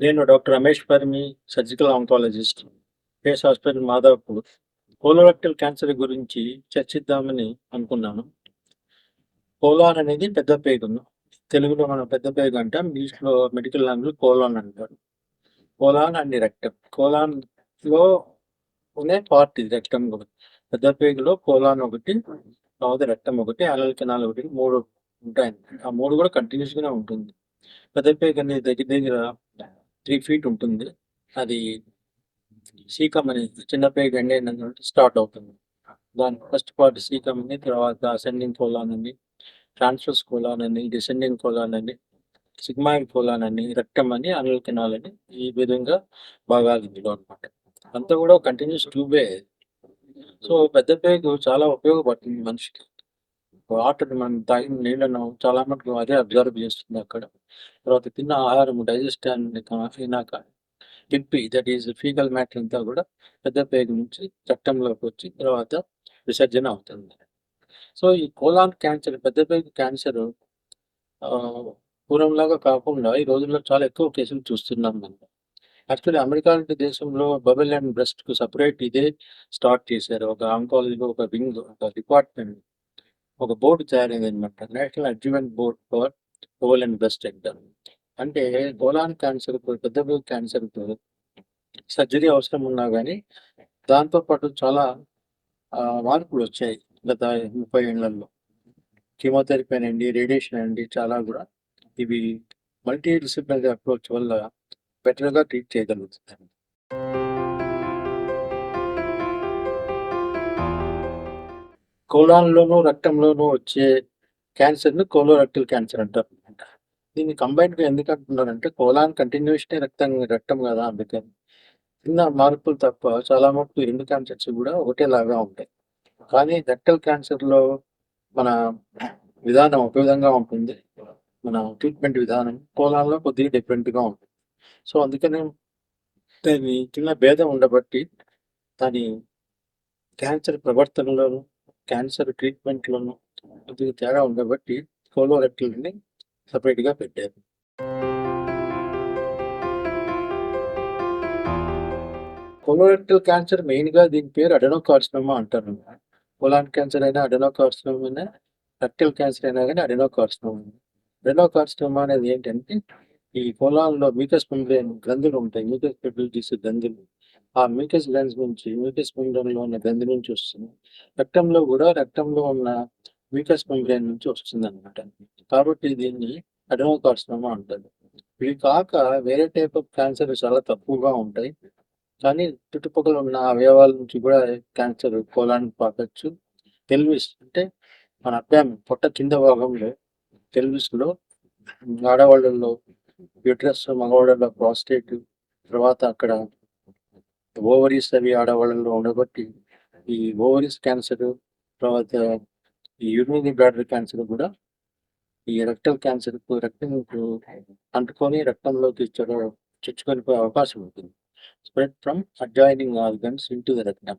నేను doctor Ramesh పర్మి surgical oncologist care hospital Madapur colorectal cancer గురించి చర్చిద్దామని అనుకున్నాను. కోలాన్ అనేది పెద్ద పేగు తెలుగులో మనం పెద్ద పేగు అంటాం ఇంగ్లీష్లో మెడికల్ లాంగ్వేజ్ కోలాన్ అంటారు. Colon and rectum. కోలాన్లో ఉండే పార్ట్ ఇది రెక్టమ్ కూడా పెద్ద పేగులో కోలాన్ ఒకటి తర్వాత రెక్టమ్ ఒకటి అలల్ కెనాల్ ఒకటి మూడు ఉంటాయి. ఆ మూడు కూడా కంటిన్యూస్గానే ఉంటుంది. పెద్ద పేగు అనేది దగ్గర దగ్గర త్రీ ఫీట్ ఉంటుంది. అది సీకం అనేది చిన్న పేగు ఎండ్ స్టార్ట్ అవుతుంది. దాని ఫస్ట్ పార్ట్ సీకం అని తర్వాత అసెండింగ్ కోలాన్ అని ట్రాన్స్ఫర్స్ కోలాన్ అని డిసెండింగ్ కోలాన్ అని సిగ్మాయిడ్ కోలాన్ అని రెక్టమ్ అని అనల్ కెనాల్ అని ఈ విధంగా భాగాలు ఇందులో అనమాట అంతా కూడా కంటిన్యూస్ ట్యూబే సో పెద్ద పేగు చాలా ఉపయోగపడుతుంది మనిషికి. వాటర్ మనం తాగిన నీళ్ళను చాలా మటుకు అదే అబ్జర్వ్ చేస్తుంది అక్కడ. తర్వాత తిన్న ఆహారం డైజెస్ట్ అయినాక పిప్పి దట్ ఈస్ ఫీకల్ మ్యాటర్ అంతా కూడా పెద్ద పేగు నుంచి రక్తంలోకి వచ్చి తర్వాత విసర్జన అవుతుంది. సో ఈ కోలాన్ క్యాన్సర్ పెద్ద పేగు క్యాన్సర్ పూర్వంలాగా కాకుండా ఈ రోజుల్లో చాలా ఎక్కువ కేసులు చూస్తున్నాం మనం. యాక్చువల్లీ అమెరికా లాంటి దేశంలో బబుల్ అండ్ బ్రెస్ట్కు సపరేట్ ఇదే స్టార్ట్ చేశారు. ఒక ఆంకాలజీలో ఒక వింగ్ ఒక డిపార్ట్మెంట్. ఒక బోర్డు తయారైంది అనమాట national adjustment board for bowel and breast exam అంటే ఓలాన్ క్యాన్సర్ పెద్ద పేగు క్యాన్సర్ సర్జరీ అవసరం ఉన్నా కానీ దాంతో పాటు చాలా మార్పులు వచ్చాయి గత ముప్పై ఏళ్ళలో కీమోథెరపీ అనండి రేడియేషన్ అండి చాలా కూడా ఇవి మల్టీ డిసిప్లినరీ అప్రోచ్ వల్ల బెటర్గా ట్రీట్ చేయగలుగుతుంది కోలాన్లోనూ రక్తంలోనూ వచ్చే క్యాన్సర్ని కోలోరెక్టల్ క్యాన్సర్ అంటారు అనమాట దీన్ని కంబైన్డ్గా ఎందుకు అంటున్నారంటే కోలాన్ కంటిన్యూషన్ రక్తం రక్తం కదా అందుకని. చిన్న మార్పులు తప్ప చాలా మటుకు ఎన్ని క్యాన్సర్స్ కూడా ఒకటేలాగా ఉంటాయి. కానీ రెక్టల్ క్యాన్సర్లో మన విధానం ఒక విధంగా ఉంటుంది. మన ట్రీట్మెంట్ విధానం కోలాన్లో కొద్దిగా డిఫరెంట్గా ఉంటుంది. సో అందుకనే దాని చిన్న భేదం ఉండబట్టి దాని క్యాన్సర్ ప్రవర్తనలోను క్యాన్సర్ ట్రీట్మెంట్లోను కొద్దిగా తేడా ఉండబట్టి కోలోరెక్టల్ని సపరేట్గా పెట్టారు. కొలోరెక్టల్ క్యాన్సర్ మెయిన్గా దీని పేరు అడెనోకార్సినోమా అంటారు. కొలాన్ క్యాన్సర్ అయినా అడెనోకార్సినోమా అయినా రెక్టల్ క్యాన్సర్ అయినా కానీ అడెనోకార్సినోమా అడెనోకార్సినోమా అనేది ఏంటంటే ఈ పొలాల్లో మ్యూకస్ మెంబ్రేన్ గ్రంథులు ఉంటాయి మ్యూకస్ పెబిలిటీస్ గ్రంథులు. ఆ మ్యూకస్ గ్లాన్స్ నుంచి మ్యూకస్ మెంబ్రెయిన్లో ఉన్న గ్రంథి నుంచి వస్తుంది. రక్తంలో కూడా రక్తంలో ఉన్న మ్యూకస్ మెంబ్రెయిన్ నుంచి వస్తుంది అనమాట కాబట్టి దీన్ని అడెనోకార్సినోమా అంటారు. ఇవి కాక వేరే టైప్ ఆఫ్ క్యాన్సర్ చాలా తక్కువగా ఉంటాయి. కానీ చుట్టుపక్కల ఉన్న అవయవాల నుంచి కూడా క్యాన్సర్ కోలాన్ని పాకచ్చు. తెలివిస్ అంటే మన అబ్డామ్ పొట్ట కింద భాగంలో pelvis లో యూట్రస్ మగవాళ్ళలో ప్రాస్టేట్ తర్వాత అక్కడ ఓవరీస్ అవి ఆడవాళ్ళలో ఉండబట్టి ఈ ఓవరీస్ క్యాన్సర్ తర్వాత ఈ యూరినరీ బ్లాడర్ క్యాన్సర్ కూడా ఈ రెక్టల్ క్యాన్సర్ రక్తం అంటుకొని రక్తంలోకి చొర- చొచ్చుకొని పోయే అవకాశం ఉంటుంది. Spread from adjoining organs into the రక్తం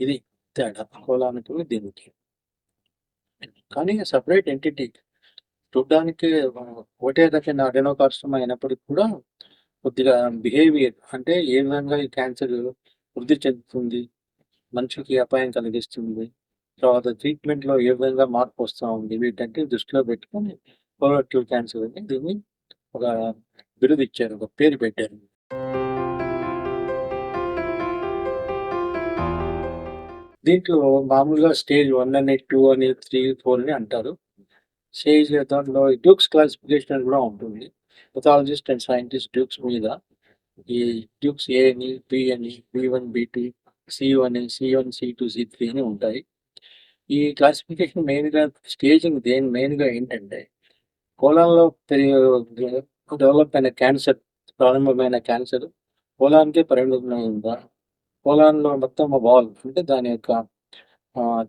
ఇది తేడా. కోలానికి దీనికి. కానీ సపరేట్ ఎంటిటీ చూడడానికి ఒకటే రకమైన అడెనోకార్సినోమా అయినప్పటికీ కూడా కొద్దిగా బిహేవియర్ అంటే ఏ విధంగా ఈ క్యాన్సర్ వృద్ధి చెందుతుంది మనిషికి అపాయం కలిగిస్తుంది తర్వాత ట్రీట్మెంట్లో ఏ విధంగా మార్పు వస్తూ ఉంది వీటంటే దృష్టిలో పెట్టుకొని కోలోరెక్టల్ క్యాన్సర్ అని దీన్ని ఒక బిరుదు ఇచ్చారు ఒక పేరు పెట్టారు. దీంట్లో మామూలుగా స్టేజ్ వన్ అని టూ అని త్రీ ఫోర్ అని అంటారు. స్టేజ్ దాంట్లో డ్యూక్స్ క్లాసిఫికేషన్ కూడా ఉంటుంది. పెథాలజిస్ట్ అండ్ సైంటిస్ట్ డ్యూక్స్ మీద ఈ డ్యూక్స్ ఏ అని బి అని B one B two C one C one C two C three అని ఉంటాయి. ఈ క్లాసిఫికేషన్ మెయిన్గా స్టేజింగ్ దేని మెయిన్గా ఏంటంటే కోలాన్లో డెవలప్ అయిన క్యాన్సర్ ప్రారంభమైన క్యాన్సర్ కోలానికే పరిణితమైందా కోలాన్లో మొత్తం వాల్ అంటే దాని యొక్క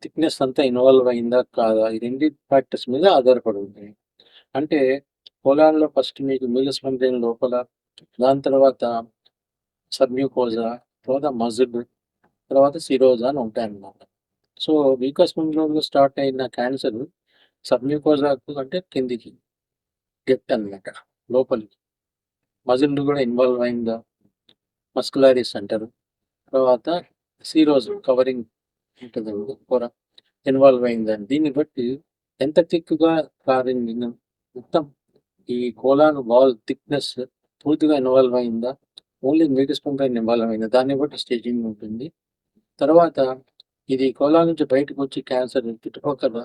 థిక్నెస్ అంతా ఇన్వాల్వ్ అయిందా కాదా? ఈ రెండు ఫ్యాక్టర్స్ మీద ఆధారపడి ఉంటాయి. అంటే పొలాల్లో ఫస్ట్ మీకు మ్యూలస్ పంపిన లోపల దాని తర్వాత సబ్మ్యూకోజా తర్వాత మజిల్ తర్వాత సిరోజా అని ఉంటాయి అన్నమాట. సో వీకస్ మెంబ్రేన్లో స్టార్ట్ అయిన క్యాన్సర్ సబ్మ్యూకోజాకు అంటే కిందికి గెట్ అన్నమాట లోపలికి. మజిల్ కూడా ఇన్వాల్వ్ అయిందా? మస్కులారిస్ అంటారు తర్వాత సీరోజ్ కవరింగ్ ఉంటుంది కూర ఇన్వాల్వ్ అయిందని దీన్ని బట్టి ఎంత థిక్గా కారింగ్ మొత్తం ఈ కోలాన్ వాల్ థిక్నెస్ పూర్తిగా ఇన్వాల్వ్ అయిందా? ఓన్లీ మీడియస్ పైన ఇన్వాల్వ్ అయిందా? దాన్ని బట్టి స్టేజింగ్ ఉంటుంది. తర్వాత ఇది కోలా నుంచి బయటకు వచ్చి క్యాన్సర్ చుట్టుపక్కల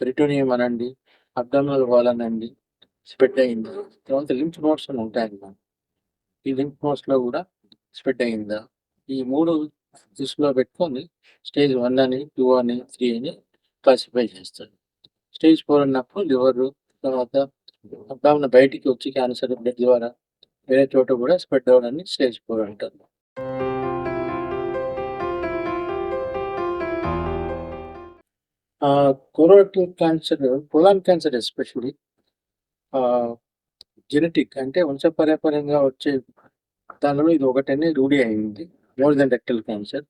పెరిటోనియం అనండి అబ్డామినల్ వాల్ అనండి స్ప్రెడ్ అయిందా? తర్వాత లింఫ్ నోట్స్ అని ఉంటాయన్నమాట ఈ లింఫ్ నోట్స్లో కూడా స్ప్రెడ్ అయిందా? ఈ మూడు దృష్టిలో పెట్టుకొని స్టేజ్ వన్ అని టూ అని త్రీ అని క్లాసిఫై చేస్తారు. స్టేజ్ ఫోర్ అన్నప్పుడు లివర్ తర్వాత అబ్డామిన బయటికి వచ్చి క్యాన్సర్ బ్లడ్ ద్వారా వేరే చోట కూడా స్ప్రెడ్ అవ్వడాన్ని స్టేజ్ ఫోర్ అంటారు. Colorectal cancer colon cancer especially genetic అంటే వంశపరంపరంగా వచ్చే దానిలో ఇది ఒకటనే రూఢి అయింది మోర్ దెన్ రెక్టల్ క్యాన్సర్.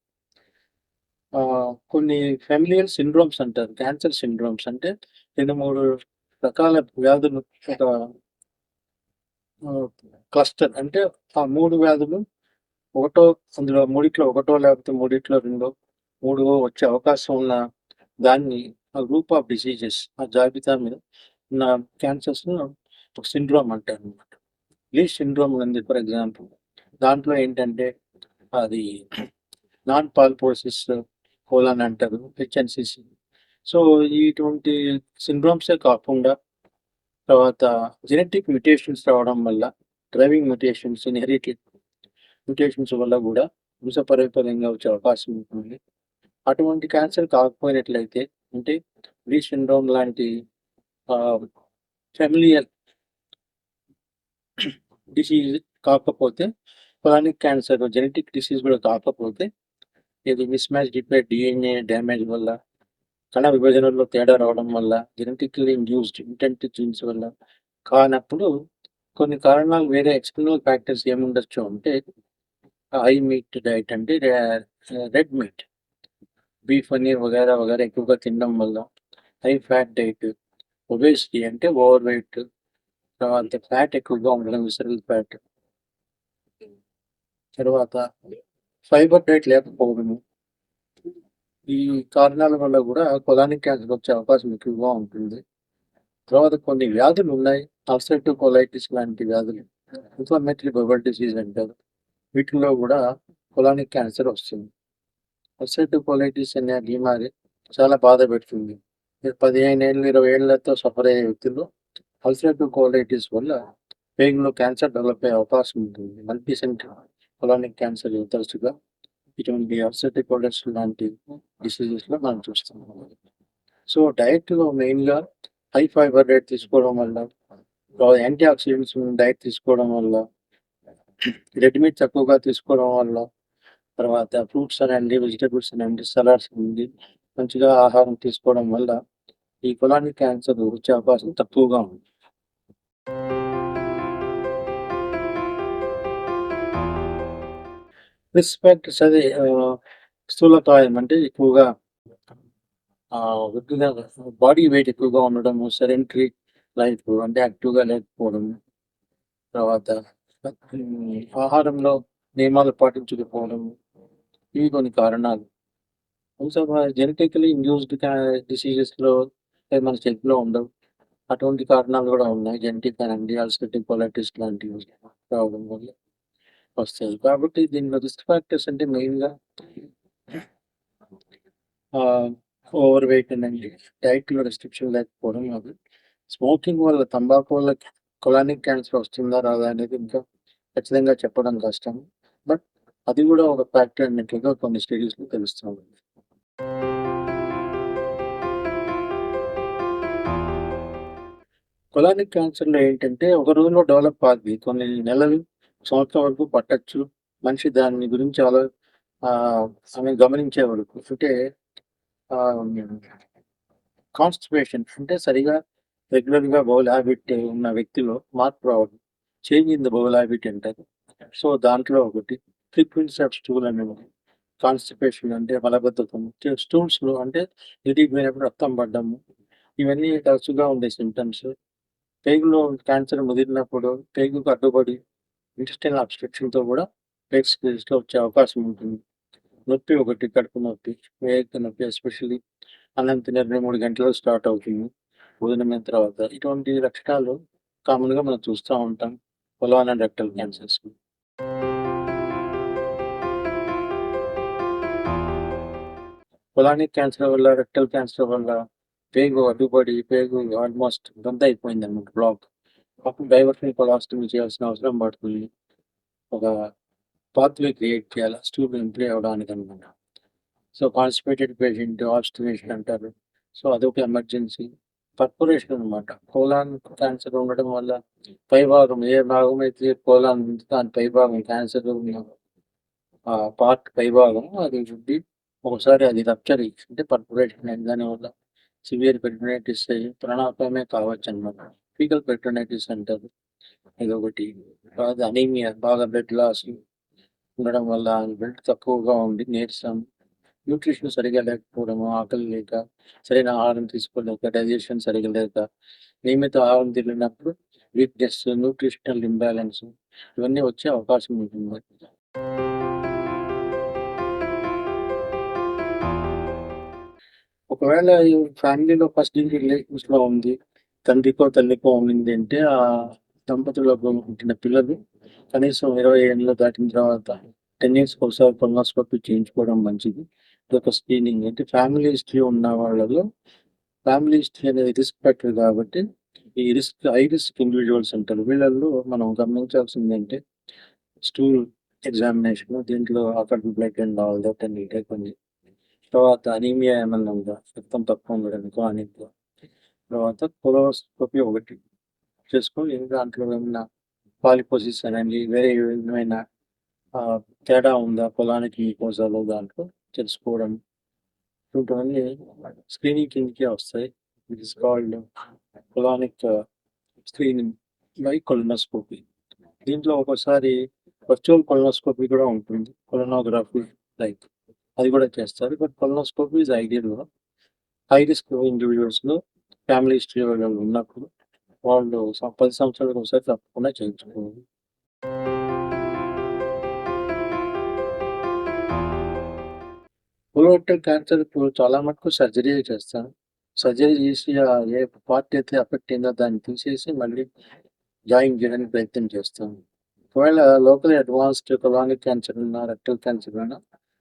కొన్ని ఫ్యామిలియల్ సిండ్రోమ్స్ అంటారు క్యాన్సర్ సిండ్రోమ్స్ అంటే రెండు మూడు రకాల వ్యాధులు ఒక క్లస్టర్ అంటే ఆ మూడు వ్యాధులు ఒకటో అందులో మూడిట్లో ఒకటో లేకపోతే మూడిట్లో రెండో మూడు వచ్చే అవకాశం ఉన్న దాన్ని ఆ గ్రూప్ ఆఫ్ డిసీజెస్ ఆ జాబితా మీద ఉన్న క్యాన్సర్స్ ఒక సిండ్రోమ్ అంటారు అనమాట లీ సిండ్రోమ్ ఉంది ఫర్ ఎగ్జాంపుల్. దాంట్లో ఏంటంటే అది నాన్ పాల్పోసిస్ కోలాన్ అంటారు హెచ్ఎన్సిసి. సో ఇటువంటి సిండ్రోమ్సే కాకుండా తర్వాత జెనెటిక్ మ్యుటేషన్స్ రావడం వల్ల డ్రైవింగ్ మ్యుటేషన్స్ ఇన్హెరిటెడ్ మ్యుటేషన్స్ వల్ల కూడా వంశపరంపరంగా వచ్చే అవకాశం ఉంటుంది. అటువంటి క్యాన్సర్ కాకపోయినట్లయితే అంటే వీ సిండ్రోమ్ లాంటి ఫెమిలియర్ డిసీజ్ కాకపోతే క్రానిక్ క్యాన్సర్ జెనెటిక్ డిసీజ్ కూడా కాకపోతే ఇది mismatch repair DNA damage వల్ల కణ విభజనలో తేడా రావడం వల్ల జెనెటికల్లీ ఇండ్యూస్డ్ ఇంటెంట్ జీన్స్ వల్ల కానప్పుడు కొన్ని కారణాలు వేరే ఎక్స్టర్నల్ ఫ్యాక్టర్స్ ఏముండొచ్చు అంటే హై మీట్ డైట్ అంటే రెడ్ మీట్ బీఫ్ అని వగేరా వగేరా ఎక్కువగా తినడం వల్ల హై ఫ్యాట్ డైట్ ఒబేసిటీ అంటే ఓవర్ వెయిట్ తర్వాత ఫ్యాట్ ఎక్కువగా ఉండడం విసరల్ ఫ్యాట్ తర్వాత ఫైబర్ డైట్ లేకపోవడము ఈ కారణాల వల్ల కూడా కొలానిక్ క్యాన్సర్ వచ్చే అవకాశం ఎక్కువగా ఉంటుంది. తర్వాత కొన్ని వ్యాధులు ఉన్నాయి. అల్సర్టివ్ కొలైటిస్ లాంటి వ్యాధులు ఇన్ఫ్లమేటరీ బబల్ డిసీజ్ అంటారు. వీటిలో కూడా కొలానిక్ క్యాన్సర్ వస్తుంది. అల్సర్టివ్ కొలైటిస్ అనే బీమారి చాలా బాధ పెడుతుంది. పదిహేను ఏళ్ళు ఇరవై ఏళ్ళతో సఫర్ అయ్యే వ్యక్తులు అల్సరేటివ్ కోలైటిస్ వల్ల పేగులో క్యాన్సర్ డెవలప్ అయ్యే అవకాశం ఉంటుంది. మల్టీసెంట్ కొలానిక్ క్యాన్సర్ తరచుగా ఇటువంటి అల్సరేటివ్ కోలైటిస్ లాంటి డిసీజెస్లో మనం చూస్తున్నాం సో డైట్లో మెయిన్గా హై ఫైబర్ డైట్ తీసుకోవడం వల్ల యాంటీ ఆక్సిడెంట్స్ డైట్ తీసుకోవడం వల్ల రెడ్ మీట్ తక్కువగా తీసుకోవడం వల్ల తర్వాత ఫ్రూట్స్ అనండి వెజిటబుల్స్ అనండి సలాడ్స్ అనండి మంచిగా ఆహారం తీసుకోవడం వల్ల ఈ కొలానిక్ క్యాన్సర్ వచ్చే అవకాశం తక్కువగా ఉంది. రెస్పెక్ట్ ఫ్యాక్టర్స్ స్థూలకాయం అంటే ఎక్కువగా బాడీ వెయిట్ ఎక్కువగా ఉండడం సెడెంటరీ లైఫ్ అంటే యాక్టివ్గా లేకపోవడం తర్వాత ఆహారంలో నియమాలు పాటించకపోవడం ఇవి కొన్ని కారణాలు. జెనెటికలీ ఇండ్యూస్డ్ డిసీజెస్లో మన చేతిలో ఉండవు. అటువంటి కారణాలు కూడా ఉన్నాయి. జెనెటిక్ అండి అల్సరేటివ్ కొలైటిస్ లాంటివి రావడం వల్ల. వస్తుంది. కాబట్టి దీనిలో రిస్క్ ఫ్యాక్టర్స్ అంటే మెయిన్గా ఓవర్ వెయిట్ అండి డైట్లో రెస్ట్రిక్షన్ లేకపోవడం అది స్మోకింగ్ వల్ల తంబాకు వల్ల కొలానిక్ క్యాన్సర్ వస్తుందా రాదా అనేది ఇంకా ఖచ్చితంగా చెప్పడం కష్టం. బట్ అది కూడా ఒక ఫ్యాక్టర్ అన్నట్లుగా కొన్ని స్టడీస్లో తెలుస్తుంది కొలానిక్ క్యాన్సర్లో ఏంటంటే ఒక రోజులో డెవలప్ అవుతుంది కొన్ని నెలలు సంవత్సరం వరకు పట్టచ్చు. మనిషి దాని గురించి అలా ఆమె గమనించే వరకు. అంటే కాన్స్టిపేషన్ అంటే సరిగా రెగ్యులర్గా బౌల్ హ్యాబిట్ ఉన్న వ్యక్తిలో మార్పు రావడం change in the bowel habit అంటారు. సో దాంట్లో ఒకటి ఫ్రీక్వెన్సీ ఆఫ్ స్టూల్ అనేది కాన్స్టిపేషన్ అంటే మలబద్ధకం స్టూల్స్లో అంటే ఇంటికి పోయినప్పుడు రక్తం పడ్డము. ఇవన్నీ తరచుగా ఉండే సిమ్టమ్స్ పేగులో క్యాన్సర్ ముదిరినప్పుడు పేగుకు అడ్డుపడి ఇంటెస్టైనల్ అబ్స్ట్రక్షన్‌తో కూడా ప్లేట్ స్క్వీజ్‌లో వచ్చే అవకాశం ఉంటుంది. నొప్పి ఒకటి కడుపు నొప్పి, వేయొత్త నొప్పి ఎస్పెషల్లీ అన్నం తిన్న 2, 3 గంటల్లో స్టార్ట్ అవుతుంది. భోజనమైన తర్వాత. ఇటువంటి లక్షణాలు కామన్‌గా మనం చూస్తూ ఉంటాం. Colon and rectal cancers colonic cancer వల్ల, రెక్టల్ క్యాన్సర్ వల్ల పేగు అడ్డుపడి, పేగు ఆల్మోస్ట్ బంద్ అయిపోయింది అన్నమాట బ్లాక్. పాపం డైవర్షన్ కొలాస్టమీ చేయాల్సిన అవసరం పడుతుంది. ఒక పాత్‌వే క్రియేట్ చేయాలి. స్టూడెంట్ ఇంప్రూవ్ అవ్వడానికన్నమాట. సో, కాన్‌స్టిపేటెడ్ పేషెంట్ ఆబ్స్టినేషన్ అంటారు. సో, అదొక ఎమర్జెన్సీ. పర్పొరేషన్ అన్నమాట. కోలాన్ క్యాన్సర్ ఉండడం వల్ల పైభాగం ఏ భాగం అయితే కోలాన్ ఉంది దాని పైభాగం క్యాన్సర్ ఉన్న పార్ట్ పైభాగం అది ఉండి ఒకసారి అది రప్చర్ అయ్యి అంటే పర్ఫొరేషన్ అయింది. దానివల్ల సివియర్ పెరిటోనైటిస్ అయ్యి ప్రాణాపాయమే కావచ్చన్నమాట. ఫీకల్ పెట్రోనైటిస్ అంటారు. ఇదొకటి. బాగా అనీమియా బాగా బ్లడ్ లాస్ ఉండడం వల్ల బ్లడ్ తక్కువగా ఉండి నీరసం, న్యూట్రిషన్ సరిగ్గా లేకపోవడము, ఆకలి లేక, సరైన ఆహారం తీసుకోలేక, డైజెషన్ సరిగా లేక, నియమిత ఆహారం తిరిగినప్పుడు వీక్‌నెస్, న్యూట్రిషనల్ ఇంబ్యాలెన్స్ ఇవన్నీ వచ్చే అవకాశం ఉంటుంది. ఒకవేళ ఫ్యామిలీలో ఫస్ట్ డిగ్రీ రిలేషన్స్‌లో ఉంది. తండ్రికో, తల్లికో ఉండింది అంటే ఆ దంపతులకు పుట్టిన పిల్లలు కనీసం 20 ఏళ్ళు దాటిన తర్వాత 10 ఇయర్స్‌కి ఒకసారి కొలనోస్కోపీ చేయించుకోవడం మంచిది. ఇదొక స్క్రీనింగ్. అంటే ఫ్యామిలీ హిస్టరీ ఉన్న వాళ్ళలో ఫ్యామిలీ హిస్టరీ అనేది రిస్క్ ఫ్యాక్టర్ కాబట్టి ఈ రిస్క్ హై రిస్క్ ఇండివిజువల్స్ అంటారు. వీళ్ళల్లో మనం గమనించాల్సిందంటే స్టూల్ ఎగ్జామినేషన్ దీంట్లో అక్కడ blood and all that and ఇటే కొన్ని తర్వాత అనీమియా ఏమన్నా ఉందా? రక్తం తక్కువ ఉండడానికో అనికో. తర్వాత కొలనోస్కోపీ ఒకటి చేసుకొని దాంట్లో ఏమైనా పాలిపోసిస్ అనేది వేరే ఏమైనా తేడా ఉందా పొలానికి మ్యూకోసాలో దాంట్లో తెలుసుకోవడం. ఇటువంటివన్నీ స్క్రీనింగ్ కిందకే వస్తాయి. It is called colonic screening by colonoscopy. దీంట్లో ఒక్కోసారి వర్చువల్ కొలనోస్కోపీ కూడా ఉంటుంది. కొలనోగ్రఫీ లైక్ అది కూడా చేస్తారు. But colonoscopy is ideal high risk ఇండివిజువల్స్లో family history వాళ్ళు ఉన్నప్పుడు వాళ్ళు పది సంవత్సరాలకు ఒకసారి తప్పకుండా చేయించుకోవాలి. కొలోరెక్టల్ క్యాన్సర్ ఇప్పుడు చాలా మటుకు సర్జరీ చేస్తాను సర్జరీ చేసి ఏ పార్ట్ అయితే ఎఫెక్ట్ అయిందో దాన్ని తీసేసి మళ్ళీ జాయిన్ చేయడానికి ప్రయత్నం చేస్తాం. ఒకవేళ లోకల్ అడ్వాన్స్డ్ కొలానిక్ క్యాన్సర్ ఉన్నా, రెక్టల్ క్యాన్సర్ ఉన్నా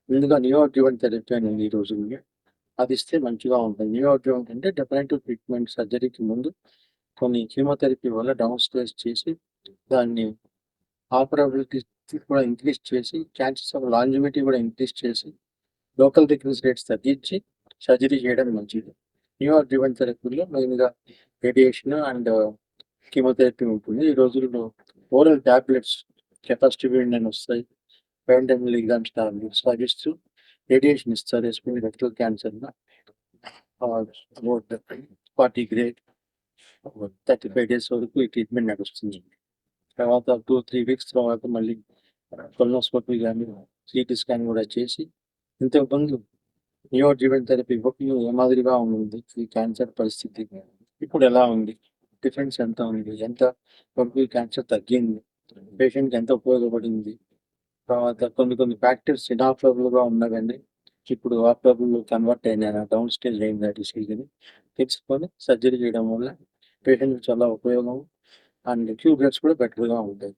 ముందుగా న్యూ థెరపీ అని ఉంది ఈ రోజుల్లో. అది ఇస్తే మంచిగా ఉంటుంది. నియోఅడ్జువెంట్ అంటే డెఫినెటివ్ ట్రీట్మెంట్ సర్జరీకి ముందు కొన్ని కీమోథెరపీ వల్ల డౌన్ స్టేజ్ చేసి దాన్ని ఆపరబిలిటీ కూడా ఇంక్రీజ్ చేసి ఛాన్సెస్ ఆఫ్ లాంజివిటీ కూడా ఇంక్రీజ్ చేసి లోకల్ రికరెన్స్ రేట్స్ తగ్గించి సర్జరీ చేయడం మంచిది. న్యూ డ్రివెన్ థెరపీలో మెయిన్‌గా రేడియేషన్ అండ్ కీమోథెరపీ ఉంటుంది. ఈ రోజుల్లో ఓరల్ టాబ్లెట్స్ కెపాసిటీ అని వస్తాయి. 500 మిల్లీగ్రామ్స్ టాబ్లెట్స్ అవి రేడియేషన్ ఇస్తారు. Especially rectal cancer about 40 grade 35 days వరకు ఈ ట్రీట్మెంట్ నడుస్తుంది. తర్వాత 2, 3 వీక్స్ తర్వాత మళ్ళీ కొలనోస్కోపీ కానీ సిటీ స్కాన్ కూడా చేసి ఇంతకుముందు నియోఅడ్జువెంట్ థెరపీ ఇవ్వకుండా ఏ మాదిరిగా ఉంది ఈ క్యాన్సర్ పరిస్థితి? ఇప్పుడు ఎలా ఉంది? డిఫరెన్స్ ఎంత ఉంది? ఎంత వరకు క్యాన్సర్ తగ్గింది? పేషెంట్‌కి ఎంత ఉపయోగపడింది? తర్వాత కొన్ని కొన్ని ఫ్యాక్టరీస్ ఇనాపరబుల్‌గా ఉన్నవన్నీ ఇప్పుడు ఆపరబుల్ కన్వర్ట్ అయినా డౌన్ స్టేజ్ అయింది ఆ డిసీజ్ని తెలుసుకొని సర్జరీ చేయడం వల్ల పేషెంట్‌కి చాలా ఉపయోగం. అండ్ క్యూర్ రేట్స్ కూడా బెటర్‌గా ఉంటాయి.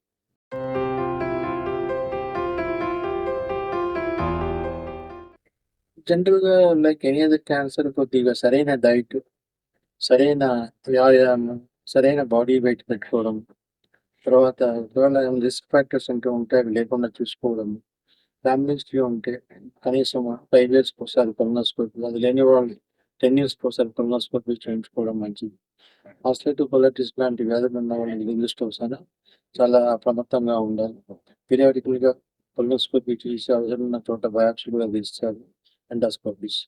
జనరల్‌గా లైక్ ఎనీ అదర్ క్యాన్సర్ కొద్దిగా సరైన డైట్, సరైన వ్యాయామం, సరైన బాడీ వెయిట్ పెట్టుకోవడం, తర్వాత ఒకవేళ రిస్క్ ఫ్యాక్టర్స్ అంటూ ఉంటే అవి లేకుండా చూసుకోవడం. ఫ్యామిలీస్కి ఉంటే కనీసం ఫైవ్ ఇయర్స్‌కి ఒకసారి కొలనోస్కోపీ అది లేని వాళ్ళు 10 ఇయర్స్‌కి ఒకసారి కొలనోస్కోపీ చేయించుకోవడం మంచిది. ఆస్టియోటివ్ కొలైటిస్ లాంటి వ్యాధులు ఉన్న వాళ్ళు దృష్టి స్టోన్స్ చాలా అప్రమత్తంగా ఉండాలి. పీరియాడికల్‌గా కొలనోస్కోపీ చేసి అవసరం ఉన్న చోట బయాప్సీ కూడా తీస్తారు. ఎండోస్కోపీస్.